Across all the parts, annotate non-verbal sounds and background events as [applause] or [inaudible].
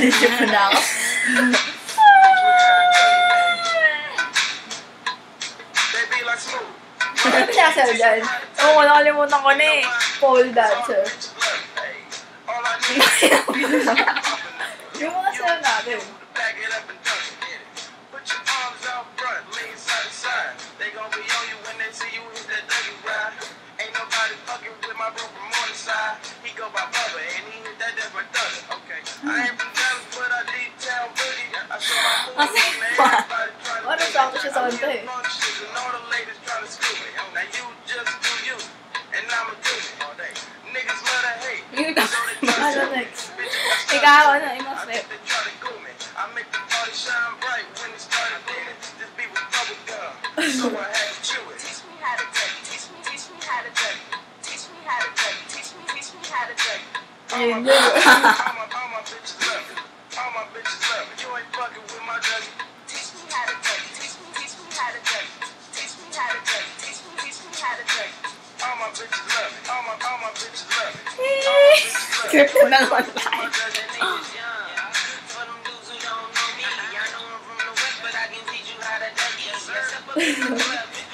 definition for now. Nasaan dyan? Oo, oh, wala kalimutan ko na eh. Pole dancer. Yung mga sa'yo natin. I said, what? What is all the shit on boo? You know, I don't know. The guy on the email said. I make the party shine bright when it started booming. This beat was bubble gum, so I had to chew it. Teach me how to duck. Teach me, teach me how to duck. Teach me how to duck. Teach me, teach me how to duck. You knew it my bitches up. You ain't fucking with my. Teach me how to. Teach me, teach me how to. Teach me how to. Teach me, teach me how to. All my bitches love it. All my, all my bitches love it. All my bitches love it. [laughs] [laughs] All [laughs] my bitches love it.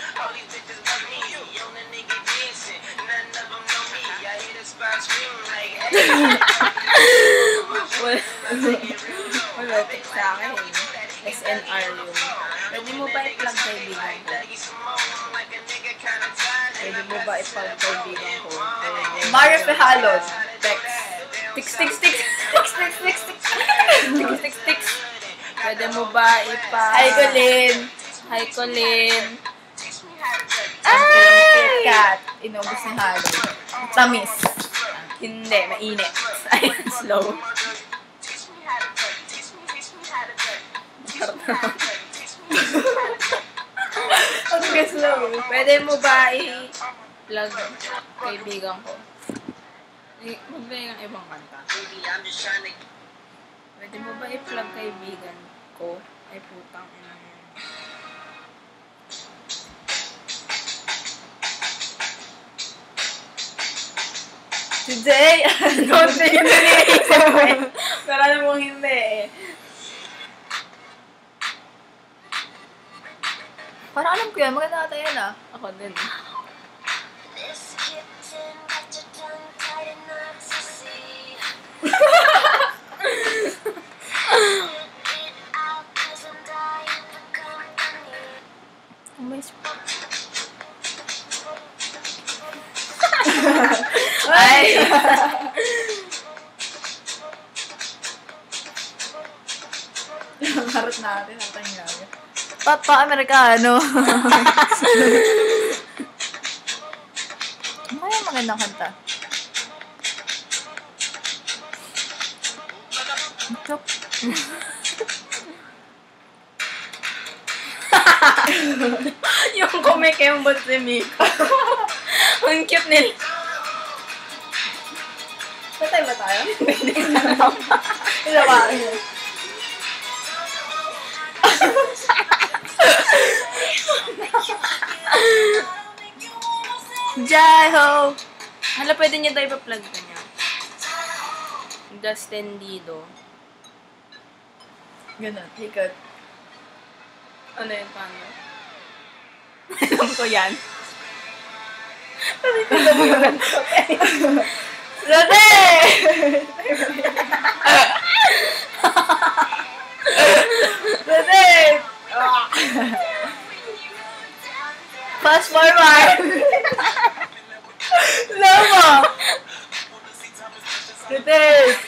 what? Text sa akin. SNR yun. Pwede mo ba i-plug kaibigan ko? Pwede mo ba i-plug kaibigan ko? Mario Fejalon. Text. Tix, tix, tix. Tix, tix, tix, tix. Tix, tix, tix. Pwede mo ba ipa... Hi, Colin. Hi, Colin. Ay! Kat. Inubos ni Halo. Tamis. Hindi, mainit. [laughs] Ayun, slow. [laughs] Ang slow. Pwede mo ba i-plug kaibigan ko? Magbigay ng ibang kanta. Pwede mo ba i-plug kaibigan ko? Ay, putang ina mo. Today, [laughs] Don't say yun na niisip ko eh. Pero alam mong hindi eh. Parang alam ko yan. Maganda ata yan ah. Ako din. May Ay! Harot natin. Ang tangyari. Papa, Amerikano. ano [laughs] kaya magandang kanta? Ito. [laughs] yung kumikembot si Miko. [laughs] Ang cute nila. Patay ba tayo? Isa pa. Jai-ho! Hala, pwede niya tayo pa-plug ka niya. Justin Dido. Ganun. Hikot. Ano yun, paano? Alam ko yan. Lote! Lote! Fast forward! Never. [laughs] Good days.